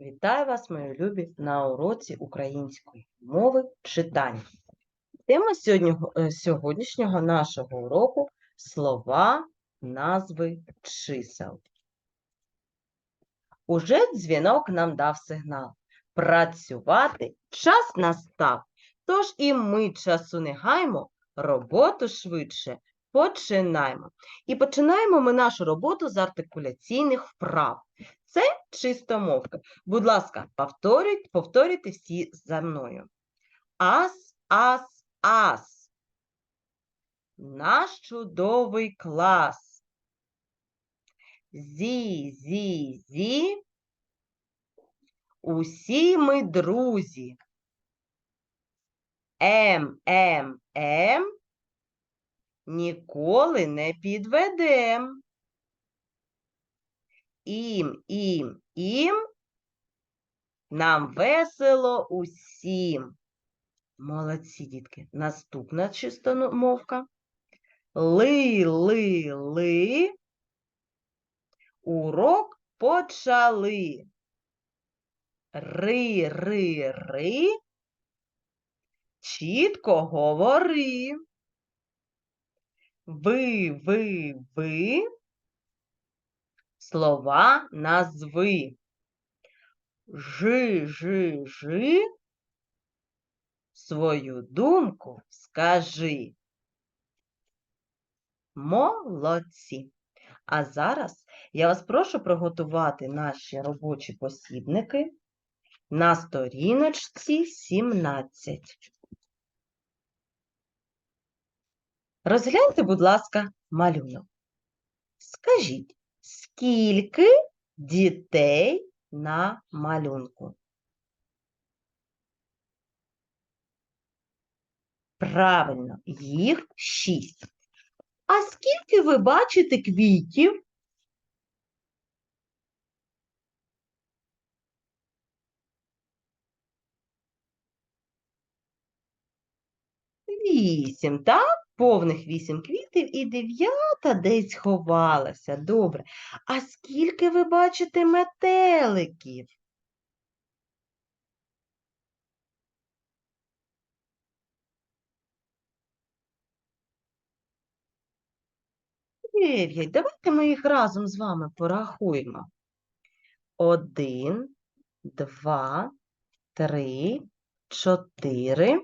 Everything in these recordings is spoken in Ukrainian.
Вітаю вас, мої любі, на уроці української мови читання. Тема е, сьогоднішнього нашого уроку слова, назви чисел. Уже дзвінок нам дав сигнал. Працювати час настав. Тож і ми часу не гаймо, роботу швидше починаємо. І починаємо ми нашу роботу з артикуляційних вправ. Це чистомовка. Будь ласка, повторюйте, повторюйте всі за мною. Ас, ас, ас. Наш чудовий клас. Зі, зі, зі. Усі ми друзі. Ем, ем, ем. Ніколи не підведем. Ім, ім, ім. Нам весело усім. Молодці, дітки. Наступна чистомовка. Ли, ли, ли. Урок почали. Ри, ри, ри. Чітко говори. Ви, ви, ви. Слова назви. Жи, жи, жи. Свою думку скажи. Молодці. А зараз я вас прошу приготувати наші робочі посібники на сторіночці 17. Розгляньте, будь ласка, малюнок. Скажіть, скільки дітей на малюнку? Правильно, їх шість. А скільки ви бачите квітів? Вісім, так? Повних вісім квітів і дев'ята десь ховалася. Добре. А скільки ви бачите метеликів? Дев'ять. Давайте ми їх разом з вами порахуємо. Один, два, три, чотири,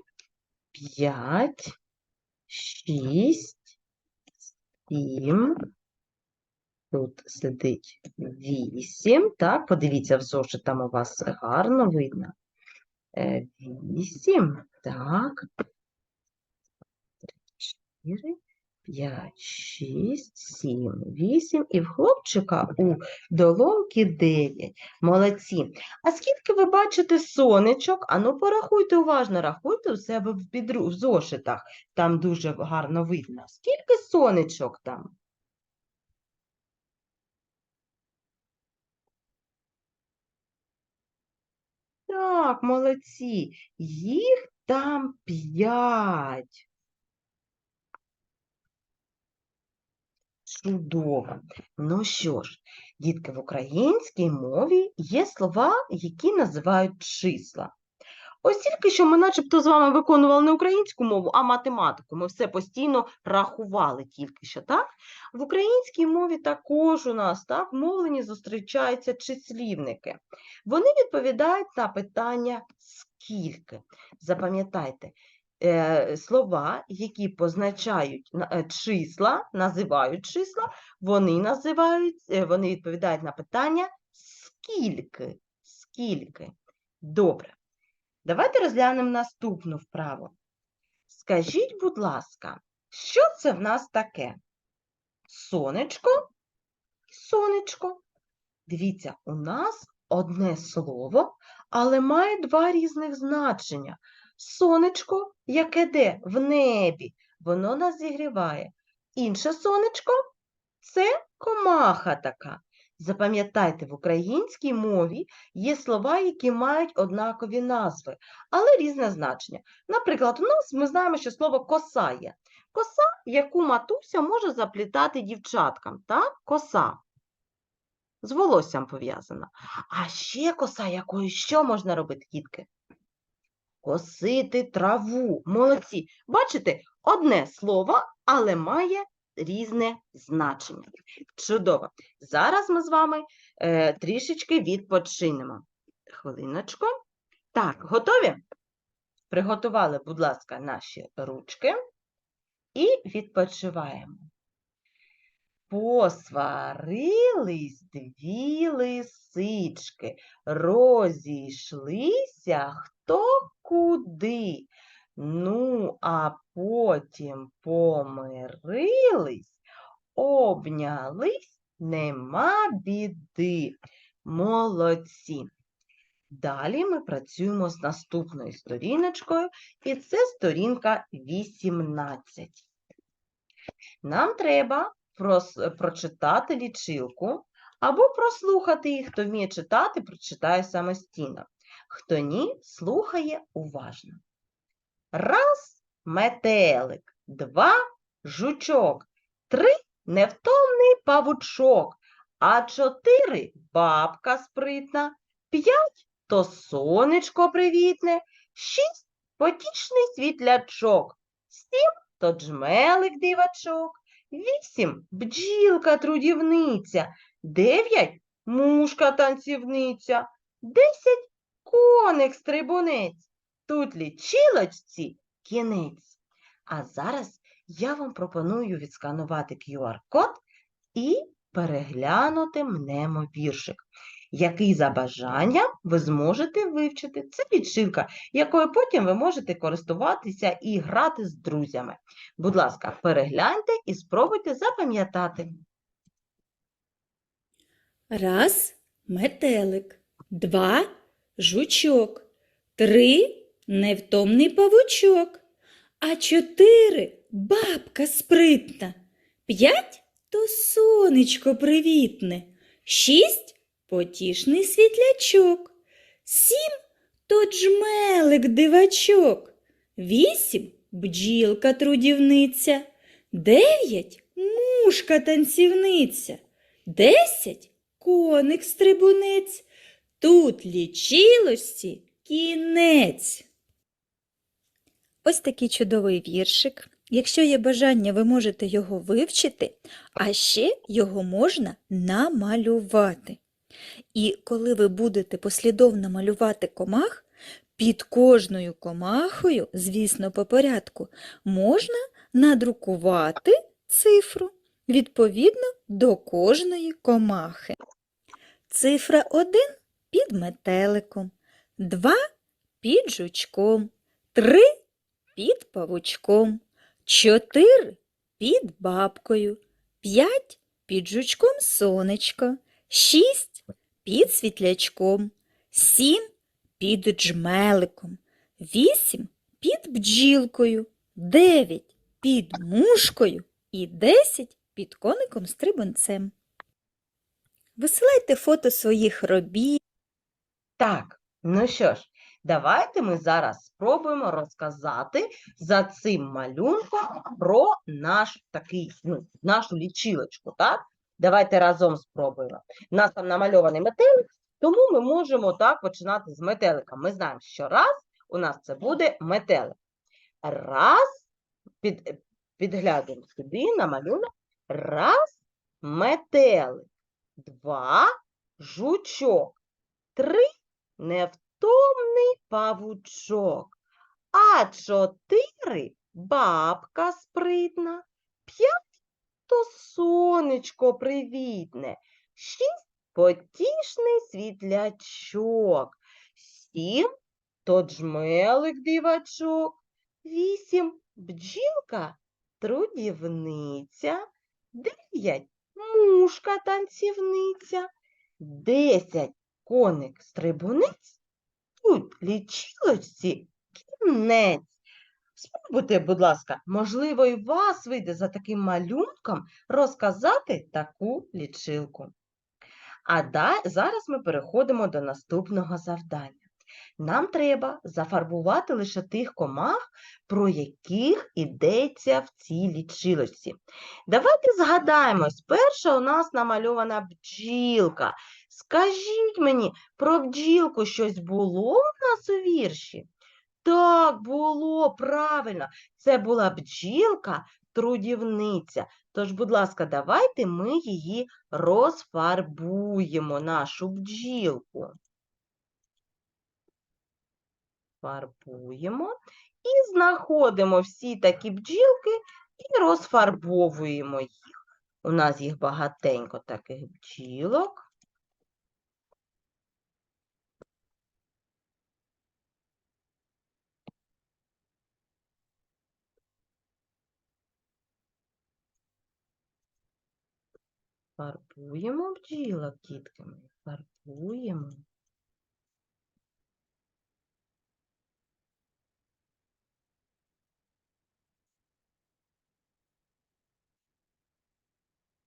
п'ять, шість, сім. Тут сидить вісім. Так, подивіться, в зошит там у вас гарно видно. Е, Вісім. Так. Чотири, п'ять, шість, сім, вісім. І в хлопчика у долоньки дев'ять. Молодці. А скільки ви бачите сонечок? Ану, порахуйте уважно, рахуйте у себе в, підру... в зошитах. Там дуже гарно видно. Скільки сонечок там? Так, молодці. Їх там п'ять. Чудово. Ну що ж, дітки, в українській мові є слова, які називають числа. Ось тільки що ми начебто з вами виконували не українську мову, а математику. Ми все постійно рахували тільки що, так? В українській мові також у нас так, в мовленні зустрічаються числівники. Вони відповідають на питання скільки. Запам'ятайте, слова, які позначають е, числа, називають числа, вони називають, е, вони відповідають на питання скільки. Скільки. Добре. Давайте розглянемо наступну вправу. Скажіть, будь ласка, що це в нас таке? Сонечко? і Сонечко. Дивіться, у нас одне слово, але має два різних значення. Сонечко, яке де? В небі, воно нас зігріває. Інше сонечко це комаха така. Запам'ятайте, в українській мові є слова, які мають однакові назви, але різне значення. Наприклад, у нас ми знаємо, що слово коса є. Коса, яку матуся може заплітати дівчаткам, так? Коса. з волоссям пов'язана. А ще коса, якою що можна робити, дітки? Косити траву. Молодці. Бачите, одне слово, але має різне значення. Чудово. Зараз ми з вами е, трішечки відпочинемо. Хвилиночку. Так, готові? Приготували, будь ласка, наші ручки і відпочиваємо. Посварились дві лисички, розійшлися хто куди. Ну, а потім помирились, обнялись, нема біди. Молодці. Далі ми працюємо з наступною сторіночкою, і це сторінка 18. Нам треба прочитати лічилку або прослухати їх. Хто вміє читати, прочитає самостійно. Хто ні, слухає уважно. Раз метелик, два жучок, три невтомний павучок, а чотири бабка спритна, п'ять то сонечко привітне, шість потішний світлячок, сім то джмелик дивачок, вісім бджілка трудівниця, дев'ять мушка танцівниця, десять коник стрибунець. Тут лічилочці кінець. А зараз я вам пропоную відсканувати QR-код і переглянути мнемо-віршик, який за бажанням ви зможете вивчити. Це лічилка, якою потім ви можете користуватися і грати з друзями. Будь ласка, перегляньте і спробуйте запам'ятати. Раз метелик, два жучок, три невтомний павучок, а чотири бабка спритна, п'ять то сонечко привітне, шість потішний світлячок, сім то джмелик дивачок, вісім бджілка трудівниця, дев'ять мушка танцівниця, десять коник стрибунець, тут лічилості кінець. Ось такий чудовий віршик. Якщо є бажання, ви можете його вивчити, а ще його можна намалювати. І коли ви будете послідовно малювати комах, під кожною комахою, звісно, по порядку, можна надрукувати цифру відповідно до кожної комахи. Цифра 1 під метеликом, 2 під жучком, 3 під павучком, 4 під бабкою, 5 під жучком сонечко, 6 під світлячком, 7 під джмеликом, 8 під бджілкою, 9 під мушкою і 10 під коником стрибунцем. Висилайте фото своїх робіт. Так, ну що ж, давайте ми зараз спробуємо розказати за цим малюнком про наш такий, ну, нашу лічилочку, так? Давайте разом спробуємо. У нас там намальований метелик, тому ми можемо так починати з метелика. Ми знаємо, що раз у нас це буде метелик. Раз, під, підглядуємо сюди на малюнок. Раз метелик. Два жучок. Три невтомний павучок. А чотири бабка спритна. П'ять то сонечко привітне. Шість потішний світлячок. Сім то джмелик дивачок. Вісім бджілка трудівниця. Дев'ять мушка танцівниця. Десять коник стрибунець. Тут лічилочці кінець. Спробуйте, будь ласка, можливо, і вас вийде за таким малюнком розказати таку лічилку. А зараз ми переходимо до наступного завдання. Нам треба зафарбувати лише тих комах, про яких ідеться в цій лічилочці. Давайте згадаємо, перша у нас намальована бджілка. Скажіть мені, про бджілку щось було у нас у вірші? Так, було, правильно. Це була бджілка, трудівниця. Тож, будь ласка, давайте ми її розфарбуємо, нашу бджілку. Фарбуємо і знаходимо всі такі бджілки і розфарбовуємо їх. У нас їх багатенько таких бджілок. Фарбуємо бджілок, дітки фарбуємо.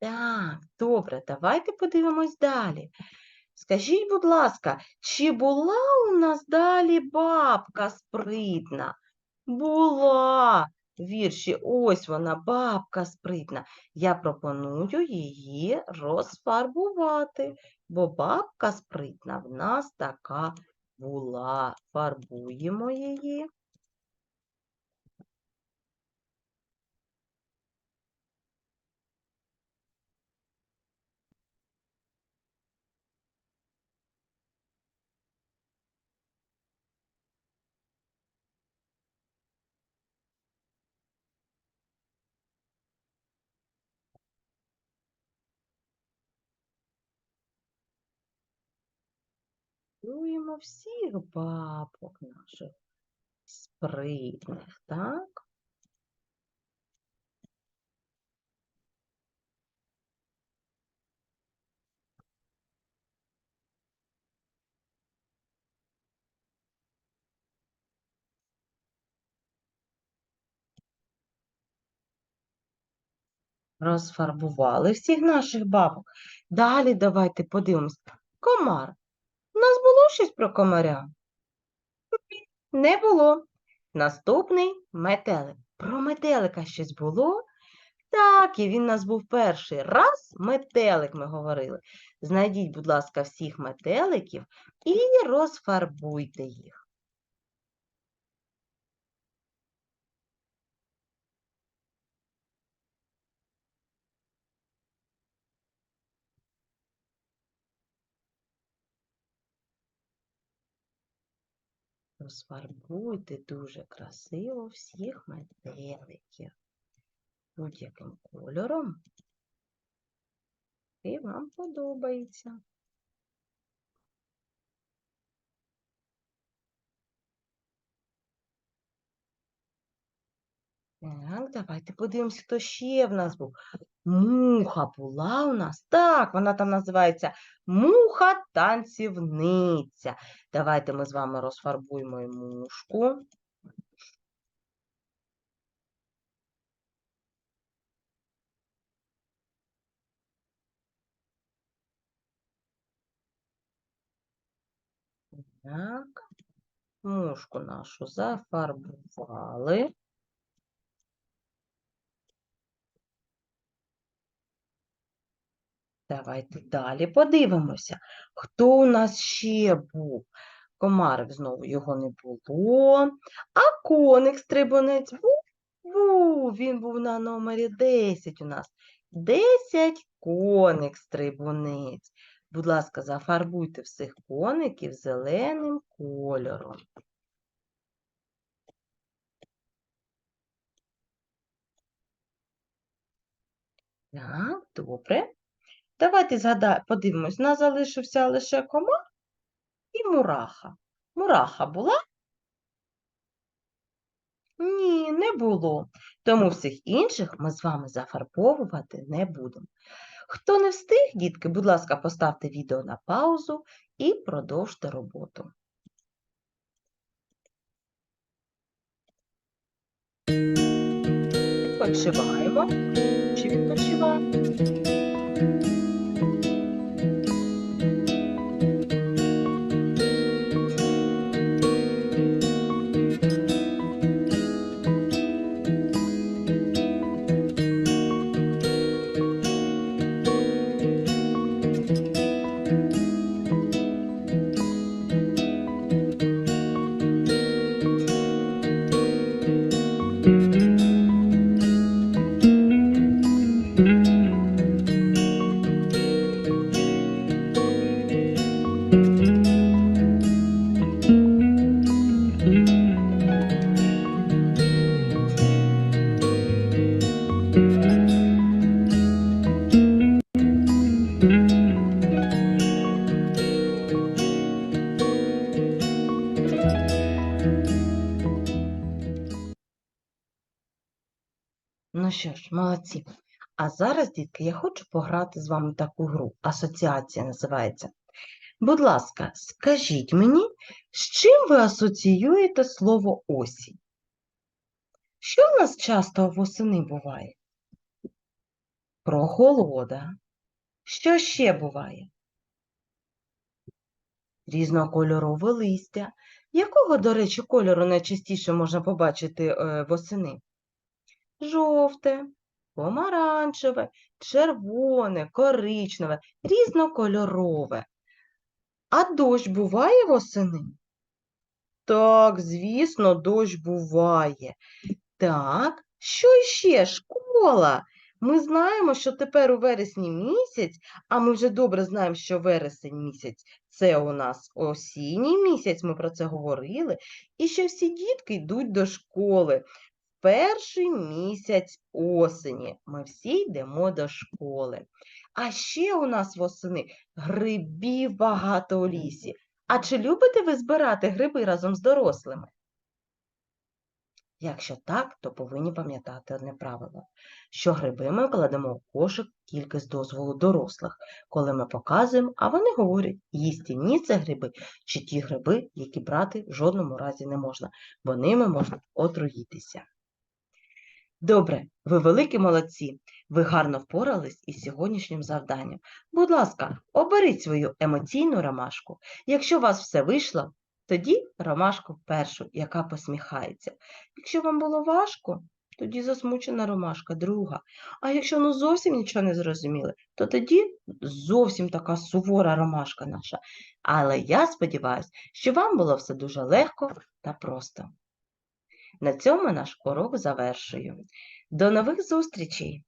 Так, добре, давайте подивимось далі. Скажіть, будь ласка, чи була у нас далі бабка спритна? Була. Вірші, ось вона, бабка спритна. Я пропоную її розфарбувати, бо бабка спритна в нас така була. Фарбуємо її. Фарбуємо всіх бабок наших спритних, так? Розфарбували всіх наших бабок. Далі давайте подивимось. Комар. У нас було щось про комаря? Не було. Наступний метелик. Про метелика щось було? Так, і він нас був перший раз метелик, ми говорили. Знайдіть, будь ласка, всіх метеликів і розфарбуйте їх. Розфарбуйте дуже красиво всіх метеликів будь-яким кольором, який вам подобається. Так, давайте подивимося, хто ще в нас був. Муха була у нас. Так, вона там називається муха-танцівниця. Давайте ми з вами розфарбуємо мушку. Так, мушку нашу зафарбували. Давайте далі подивимося, хто у нас ще був. Комарик знову його не було. А коник стрибунець був? Був, він був на номері 10 у нас. 10 коник стрибунець. Будь ласка, зафарбуйте всіх коників зеленим кольором. Так, добре. Давайте згадаємо, подивимось, у нас залишився лише комар і мураха. Мураха була? Ні, не було. Тому всіх інших ми з вами зафарбовувати не будемо. Хто не встиг, дітки, будь ласка, поставте відео на паузу і продовжте роботу. Відпочиваємо. Чи відпочиваємо? Що ж, молодці. А зараз, дітки, я хочу пограти з вами таку гру. Асоціація називається. Будь ласка, скажіть мені, з чим ви асоціюєте слово осінь? Що в нас часто восени буває? Прохолода. Що ще буває? Різнокольорове листя. Якого, до речі, кольору найчастіше можна побачити е, восени? Жовте, помаранчеве, червоне, коричневе, різнокольорове. А дощ буває восени? Так, звісно, дощ буває. Так, що ще? Школа. Ми знаємо, що тепер у вересні місяць, а ми вже добре знаємо, що вересень місяць це у нас осінній місяць, ми про це говорили, і що всі дітки йдуть до школи. Перший місяць осені. Ми всі йдемо до школи. А ще у нас восени грибів багато у лісі. А чи любите ви збирати гриби разом з дорослими? Якщо так, то повинні пам'ятати одне правило, що гриби ми кладемо в кошик тільки з дозволу дорослих, коли ми показуємо, а вони говорять, їстівні це гриби чи ті гриби, які брати в жодному разі не можна, бо ними можна отруїтися. Добре, ви великі молодці, ви гарно впорались із сьогоднішнім завданням. Будь ласка, оберіть свою емоційну ромашку. Якщо у вас все вийшло, тоді ромашку першу, яка посміхається. Якщо вам було важко, тоді засмучена ромашка друга. А якщо ну зовсім нічого не зрозуміли, то тоді зовсім така сувора ромашка наша. Але я сподіваюся, що вам було все дуже легко та просто. На цьому наш урок завершую. До нових зустрічей!